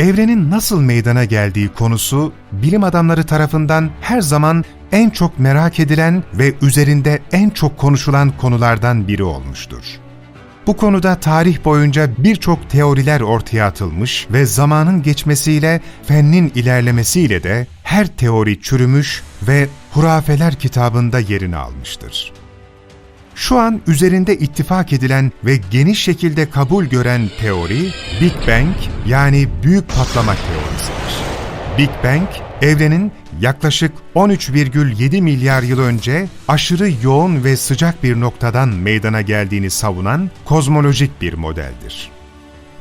evrenin nasıl meydana geldiği konusu bilim adamları tarafından her zaman en çok merak edilen ve üzerinde en çok konuşulan konulardan biri olmuştur. Bu konuda tarih boyunca birçok teoriler ortaya atılmış ve zamanın geçmesiyle, fennin ilerlemesiyle de her teori çürümüş ve hurafeler kitabında yerini almıştır. Şu an üzerinde ittifak edilen ve geniş şekilde kabul gören teori, Big Bang yani büyük patlama teorisidir. Big Bang, evrenin yaklaşık 13,7 milyar yıl önce aşırı yoğun ve sıcak bir noktadan meydana geldiğini savunan kozmolojik bir modeldir.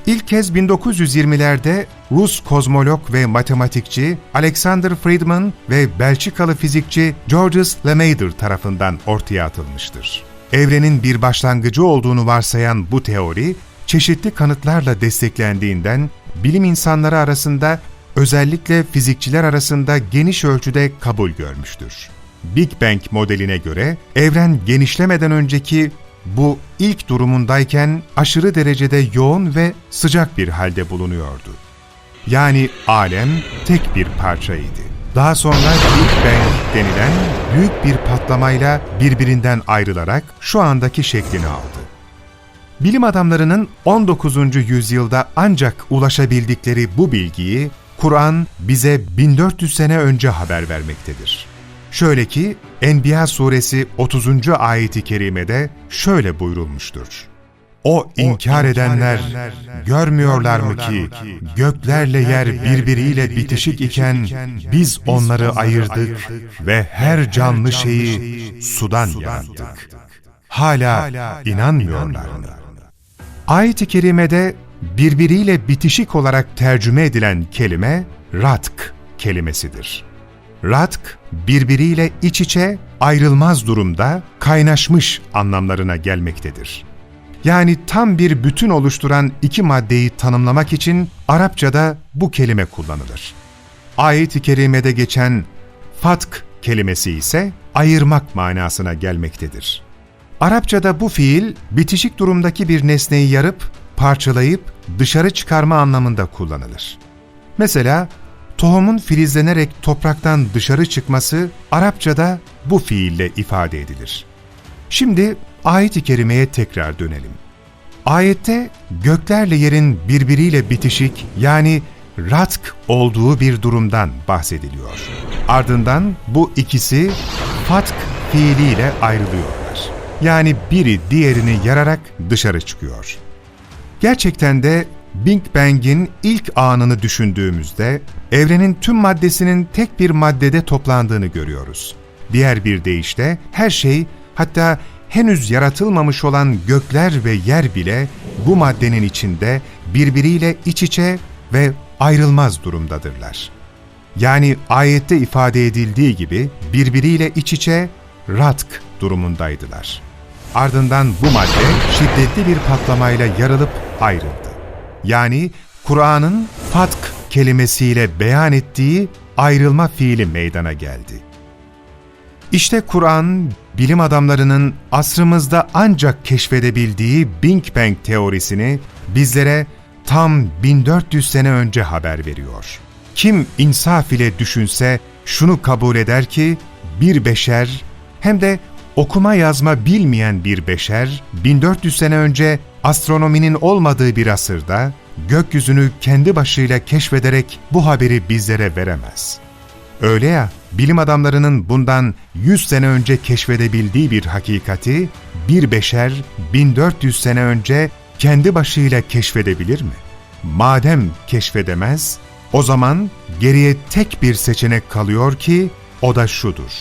İlk kez 1920'lerde Rus kozmolog ve matematikçi Alexander Friedman ve Belçikalı fizikçi Georges Lemaître tarafından ortaya atılmıştır. Evrenin bir başlangıcı olduğunu varsayan bu teori, çeşitli kanıtlarla desteklendiğinden bilim insanları arasında özellikle fizikçiler arasında geniş ölçüde kabul görmüştür. Big Bang modeline göre evren genişlemeden önceki bu ilk durumundayken aşırı derecede yoğun ve sıcak bir halde bulunuyordu. Yani alem tek bir parçaydı. Daha sonra Big Bang denilen büyük bir patlamayla birbirinden ayrılarak şu andaki şeklini aldı. Bilim adamlarının 19. yüzyılda ancak ulaşabildikleri bu bilgiyi Kur'an bize 1400 sene önce haber vermektedir. Şöyle ki Enbiya suresi 30. ayeti kerimede şöyle buyurulmuştur. O inkar edenler görmüyorlar mı ki göklerle yer birbiriyle bitişik iken biz onları ayırdık ve her canlı şeyi sudan yarattık. Hala inanmıyorlar mı? Ayet-i kerimede birbiriyle bitişik olarak tercüme edilen kelime ratk kelimesidir. Ratk, birbiriyle iç içe, ayrılmaz durumda, kaynaşmış anlamlarına gelmektedir. Yani tam bir bütün oluşturan iki maddeyi tanımlamak için Arapçada bu kelime kullanılır. Ayet-i kerimede geçen fatk kelimesi ise ayırmak manasına gelmektedir. Arapçada bu fiil bitişik durumdaki bir nesneyi yarıp, parçalayıp dışarı çıkarma anlamında kullanılır. Mesela tohumun filizlenerek topraktan dışarı çıkması Arapçada bu fiille ifade edilir. Şimdi ayet-i kerimeye tekrar dönelim. Ayette göklerle yerin birbiriyle bitişik yani ratk olduğu bir durumdan bahsediliyor. Ardından bu ikisi fatk fiiliyle ayrılıyorlar. Yani biri diğerini yararak dışarı çıkıyor. Gerçekten de Big Bang'in ilk anını düşündüğümüzde evrenin tüm maddesinin tek bir maddede toplandığını görüyoruz. Diğer bir deyişle her şey hatta henüz yaratılmamış olan gökler ve yer bile bu maddenin içinde birbiriyle iç içe ve ayrılmaz durumdadırlar. Yani ayette ifade edildiği gibi birbiriyle iç içe ratk durumundaydılar. Ardından bu madde şiddetli bir patlamayla yarılıp ayrıldı. Yani Kur'an'ın fatk kelimesiyle beyan ettiği ayrılma fiili meydana geldi. İşte Kur'an, bilim adamlarının asrımızda ancak keşfedebildiği Big Bang teorisini bizlere tam 1400 sene önce haber veriyor. Kim insaf ile düşünse şunu kabul eder ki bir beşer hem de okuma yazma bilmeyen bir beşer 1400 sene önce astronominin olmadığı bir asırda gökyüzünü kendi başıyla keşfederek bu haberi bizlere veremez. Öyle ya, bilim adamlarının bundan 100 sene önce keşfedebildiği bir hakikati bir beşer 1400 sene önce kendi başıyla keşfedebilir mi? Madem keşfedemez, o zaman geriye tek bir seçenek kalıyor ki o da şudur.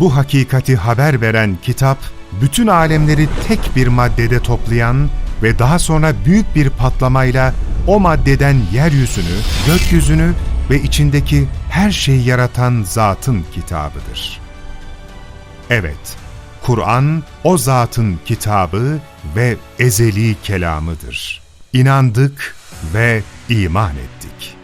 Bu hakikati haber veren kitap, bütün alemleri tek bir maddede toplayan ve daha sonra büyük bir patlamayla o maddeden yeryüzünü, gökyüzünü ve içindeki her şeyi yaratan zatın kitabıdır. Evet, Kur'an o zatın kitabı ve ezeli kelamıdır. İnandık ve iman ettik.